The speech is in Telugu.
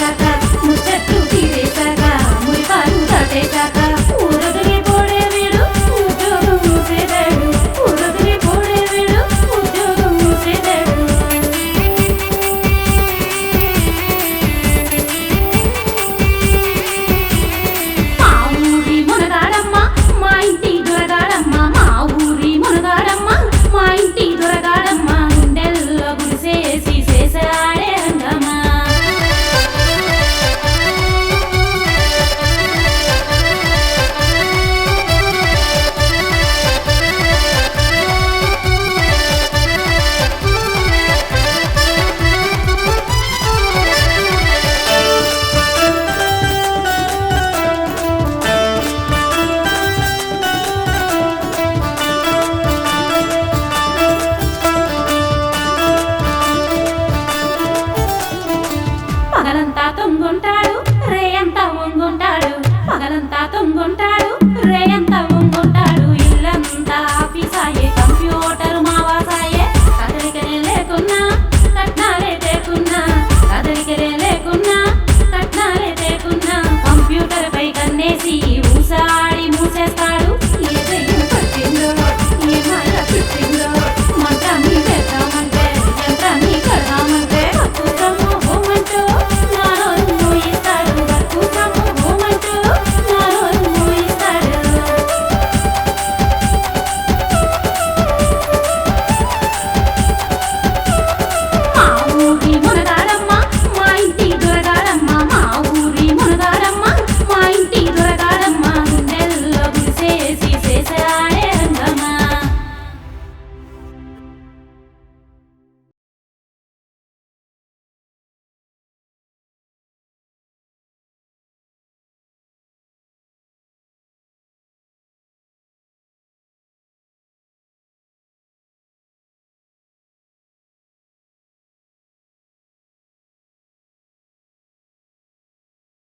টাকা పగలంతా తొంగుంటాడు రే అంతా ఉంగుంటాడు పగలంతా తొంగుంటాడు.